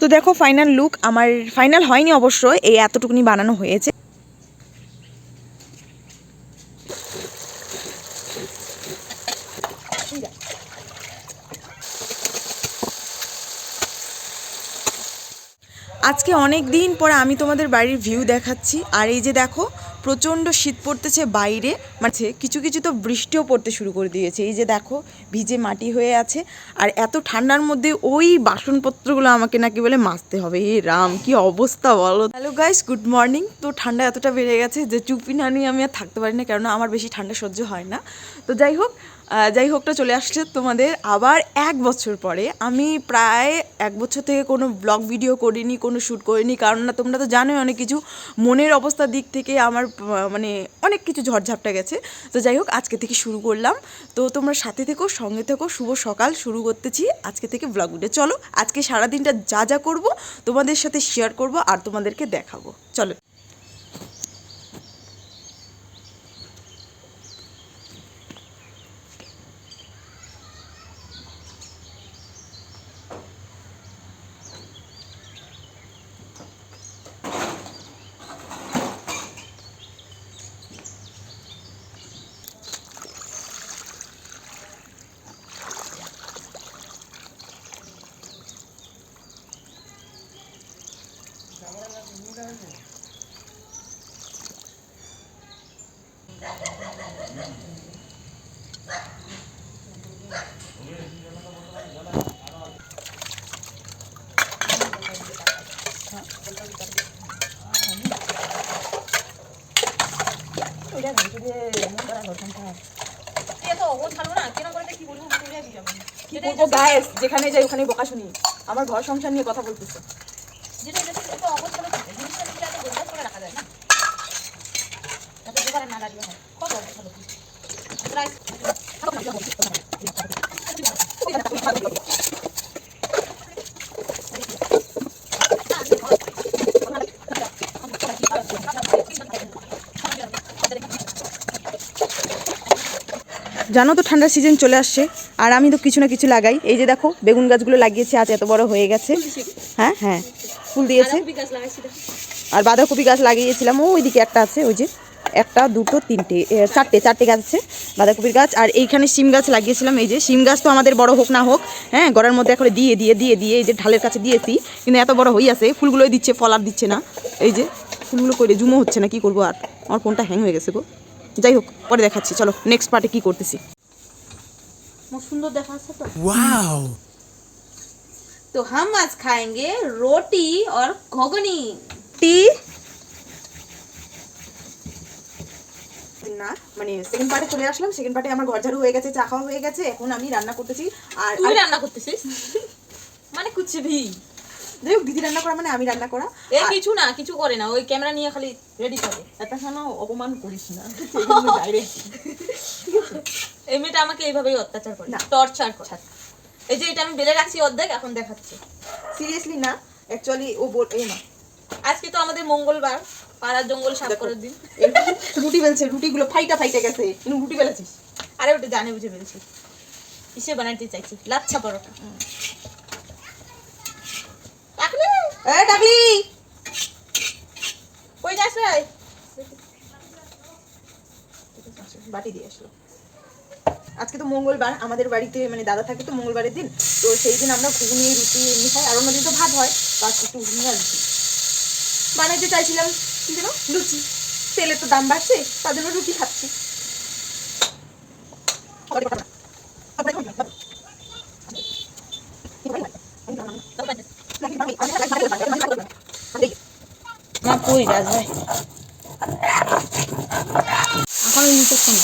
তো দেখো final look আমার ফাইনাল হয়নি অবশ্য এই এতটুকুনি বানানো হয়েছে। আজকে অনেক দিন পরে আমি তোমাদের বাড়ির ভিউ দেখাচ্ছি, আর এই যে দেখো প্রচণ্ড শীত পড়তেছে বাইরে মানে কিছু কিছু তো বৃষ্টিও পড়তে শুরু করে দিয়েছে। এই যে দেখো, ভিজে মাটি হয়ে আছে, আর এত ঠান্ডার মধ্যে ওই বাসনপত্রগুলো আমাকে নাকি বলে মাজতে হবে। এই রাম, কি অবস্থা বলো? হ্যালো গাইস গুড মর্নিং তো ঠান্ডা এতটা বেড়ে গেছে যে চুপি না নিয়ে আমি আর থাকতে পারি না কেননা আমার বেশি ঠান্ডা সহ্য হয় না। তো যাই হোক যাই হোকটা চলে আসছে তোমাদের। আবার এক বছর পরে, আমি প্রায় এক বছর থেকে কোনো ব্লগ ভিডিও করিনি, কোনো শ্যুট করিনি, কারণ না তোমরা তো জানোই অনেক কিছু মনের অবস্থার দিক থেকে আমার মানে অনেক কিছু ঝড়ঝাপটা গেছে। তো যাই হোক, আজকে থেকে শুরু করলাম। তো তোমরা সাথে থেকো, সঙ্গে থেকো। শুভ সকাল, শুরু করতেছি আজকে থেকে ব্লগ ভিডিও চলো, আজকে সারাদিনটা যা যা করব তোমাদের সাথে শেয়ার করব আর তোমাদেরকে দেখাবো। চলো। যেখানে যাই ওখানে বকা শুনি আমার ঘর সংসার নিয়ে কথা বলতেছে। জানো তো ঠান্ডার সিজন চলে আসছে আর আমি তো কিছু না কিছু লাগাই। এই যে দেখো বেগুন গাছগুলো লাগিয়েছে আজ এত বড় হয়ে গেছে। হ্যাঁ হ্যাঁ ফুল দিয়েছে। আর বাঁধাকপি গাছ লাগিয়েছিলাম ও ওইদিকে একটা আছে ওই যে। একটা দুটো তিনটে এ, চারটে চারটে গাছ আছে বাঁধাকপির গাছ আর এইখানে শিম গাছ লাগিয়েছিলাম এই যে শিম গাছ তো আমাদের বড় হোক না হোক হ্যাঁ গড়ার মধ্যে এখন দিয়ে দিয়ে দিয়ে দিয়ে এই যে ঢালের কাছে দিয়েছি কিন্তু এত বড় হয়ে আছে ফুলগুলোই দিচ্ছে ফল আর দিচ্ছে না এই যে ফুলগুলো করে জুমো হচ্ছে না কি করবো আর আমার ফোনটা হ্যাং হয়ে গেছে গো যাই হোক পরে দেখাচ্ছি চলো নেক্সট পার্টে কি করতেছি सुंदर देखा सब Wow! तो हम आज खाएंगे रोटी और घोगनी টি মানে সেকেন্ড পার্টে চলে আসলাম সেকেন্ড পার্টে আমার ঘর ঝাড়ু হয়ে গেছে চা খাওয়া হয়ে গেছে এখন আমি রান্না করতেছি। আর তুই রান্না করতেছিস? মানে কুছ ভি। যাই হোক দিদি রান্না করা মানে আমি রান্না করা। এ কিছু না কিছু করে না ওই ক্যামেরা নিয়ে খালি রেডি করে একটা শোনো অপমান করিস না। এই মেয়েটা আমাকে এইভাবেই অত্যাচার করে না। টর্চার করে। এই যে এটা আমি বেলে রাখছি অর্ধেক এখন দেখাচ্ছি। সিরিয়াসলি না অ্যাকচুয়ালি ও বল এই না। আজকে তো আমাদের মঙ্গলবার। জঙ্গল সাফ করার দিন রুটি বেলছে রুটিগুলো ফাইটা ফাইটে গেছে। রুটি বেলেছিস আরে ওটা জানে বুঝে ইসে বানাতে চাইছি? লাচ্ছা পরোটা। ডাকলে এ ডাকলি কই যাস রে বাটি দিয়ে আসলো। আজকে তো মঙ্গলবার আমাদের বাড়িতে মানে দাদা থাকে তো মঙ্গলবারের দিন। তো সেই দিন আমরা ঘুগনি রুটি এমনি খাই। আর অন্যদিন তো ভাত হয় তো আজকে একটু ঘুগনি আর রুটি। বানাইতে চাইছিলাম। কি যেন লুচি। তেলের তো দাম বাড়ছে তার জন্য রুটি খাচ্ছি। আমার কই যাস ভাই এখন নিতে ফোন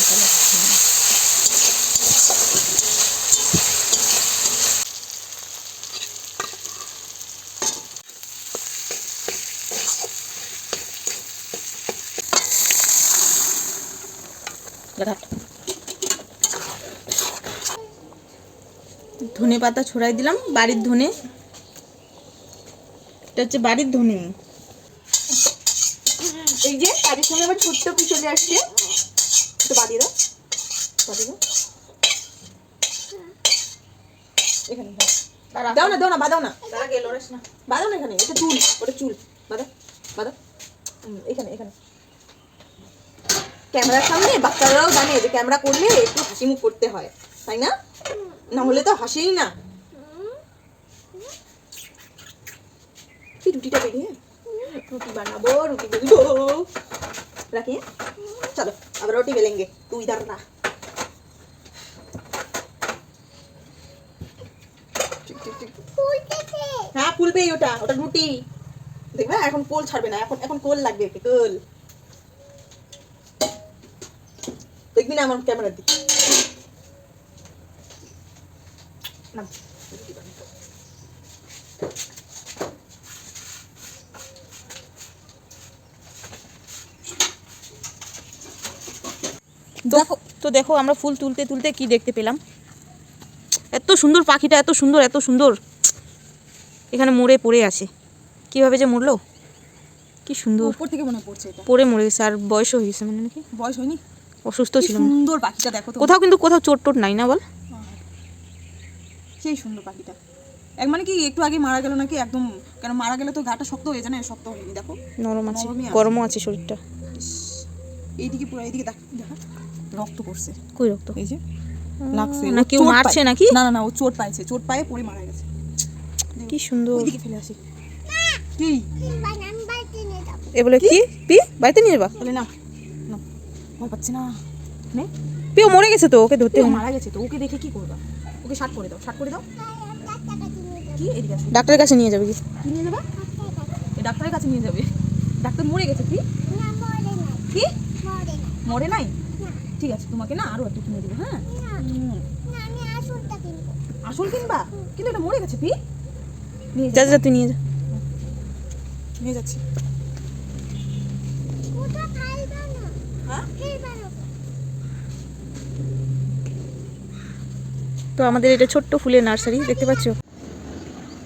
ধনে পাতা ছড়াই দিলাম বাড়ির ধনে। এটা হচ্ছে বাড়ির ধনে। এই যে কাজের সঙ্গে আবার ছোট্ট কি চলে আসছে। তো দাও এখানে দাও। না দাও না বাদাও না। না। বাদাও না এখানে এটা চুল ওটা চুল। বাদা বাদা হুম, এখানে এখানে। ক্যামেরার সামনে বাচ্চারাও জানে যে ক্যামেরা করলে একটু হাসি মুখ করতে হয় তাই না? না হলে তো হাসেই না। কি রুটিটা বেরিয়ে? রুটি বানাবো রুটি বেলবো রাখি হ্যাঁ? চলো আবার রুটি বেলেঙ্গে তুই দাঁড়া। হ্যাঁ ফুলবেই ওটা ওটা রুটি। দেখবে এখন কোল ছাড়বে না এখন এখন কোল লাগবে ওকে কোল। দেখবি না আমার ক্যামেরার দিকে দেখো তো দেখো আমরা ফুল তুলতে তুলতে কি দেখতে পেলাম? এত সুন্দর পাখিটা এত সুন্দর এত সুন্দর। এখানে মরে পড়ে আছে। কীভাবে যে মরলো? কি সুন্দর। উপর থেকে মনে পড়ছে এটা। পড়ে মরে গেছে আর বয়স হয়ে গেছে মানে নাকি? বয়স হয়নি? অসুস্থ ছিল সুন্দর পাখিটা দেখো কোথাও কিন্তু কোথাও চোট টোট নাই না বল? সেই সুন্দর পাখিটা। এক মানে কি একটু আগে মারা গেল নাকি? একদম কেন মারা গেলে তো গাটা শক্ত হয়ে যায় না? শক্ত হয়নি দেখো। নরম আছে। গরমও আছে শরীরটা। এইদিকে পুরো এইদিকে দেখ রক্ত পড়ছে। কই রক্ত? এই যে লাগছে। না কেউ মারছে নাকি? না না না ও চোট পাইছে। চোট পায়ে পড়ে মারা গেছে। কি সুন্দর। ওইদিকে ফেলে আসি। কি? এ বলে কি? পি? বাড়িতে নিয়ে যাবা? বলে না। ভয় পাচ্ছে না। নে। পি ও মরে গেছে তো ওকে ধরতে মারা গেছে তো ওকে দেখে কি করবা? ওকে শার্ট করে দাও শার্ট করে দাও। কি? এদিকে আসো। ডাক্তারের কাছে নিয়ে যাবে কি? নিয়ে যাবে? ডাক্তারের কাছে নিয়ে যাবে। ডাক্তার মরে গেছে কি? কি? মরে নাই? ঠিক আছে তোমাকে না আরও একটু কিনে দেবো হ্যাঁ। আসল কিনবা? কিন্তু এটা মরে গেছে পি নিয়ে যা যা তুই নিয়ে যা। নিয়ে যাচ্ছি হ্যাঁ তো আমাদের এটা ছোট্ট ফুলের নার্সারি, দেখতে পাচ্ছো?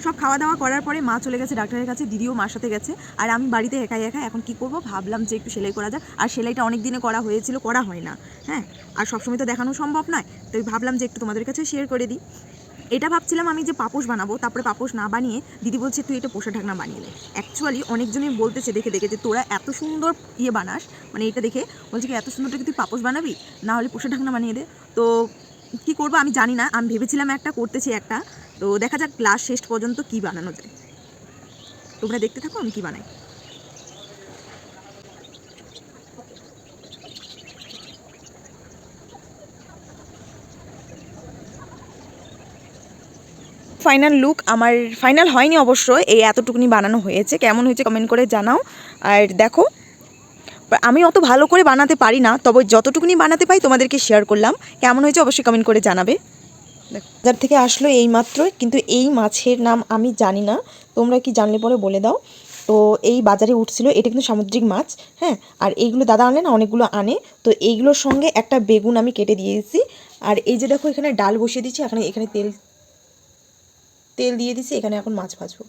সব খাওয়া দাওয়া করার পরে মা চলে গেছে ডাক্তারের কাছে, দিদিও মার সাথে গেছে। আর আমি বাড়িতে একাই একা এখন কি করব? ভাবলাম যে একটু সেলাই করা যাক। আর সেলাইটা অনেক দিনে করা হয়েছিল, করা হয় না। হ্যাঁ? আর সবসময় তো দেখানো সম্ভব নয়। তো ভাবলাম যে একটু তোমাদের কাছে শেয়ার করে দিই। এটা ভাবছিলাম আমি যে পাপোশ বানাবো, তারপরে পাপোশ না বানিয়ে দিদি বলছে, তুই এটা পোষা ঢাকনা বানিয়ে নে। অ্যাকচুয়ালি অনেকজনই বলতেছে, দেখে দেখে যে তোরা এত সুন্দর ইয়ে বানাস। মানে এটা দেখে বলছে কি, এত সুন্দরটা কি তুই পাপোশ বানাবি? না হলে পোষা ঢাকনা বানিয়ে দে। তো কি করব আমি জানি না, আমি ভেবেছিলাম একটা, করতেছি একটা। তো দেখা যাক ক্লাস শেষ পর্যন্ত কি বানানো যায়। তোমরা দেখতে থাকো, আমি কি বানাই। ফাইনাল লুক আমার ফাইনাল হয়নি অবশ্য, এই এতটুকুনি বানানো হয়েছে। কেমন হয়েছে কমেন্ট করে জানাও। আর দেখো, আমি অত ভালো করে বানাতে পারি না, তবে যতটুকুনি বানাতে পাই তোমাদেরকে শেয়ার করলাম। কেমন হয়েছে অবশ্যই কমেন্ট করে জানাবে। বাজার থেকে আসলো এই মাত্র, কিন্তু এই মাছের নাম আমি জানি না। তোমরা কি জানলে পরে বলে দাও। তো এই বাজারে উঠছিল, এটা কিন্তু সামুদ্রিক মাছ হ্যাঁ? আর এইগুলো দাদা আনলে না, অনেকগুলো আনে। তো এইগুলোর সঙ্গে একটা বেগুন আমি কেটে দিয়েছি। আর এই যে দেখো, এখানে ডাল বসিয়ে দিচ্ছি, এখানে এখানে তেল তেল দিয়ে দিছি এখানে এখন মাছ ভাজবো।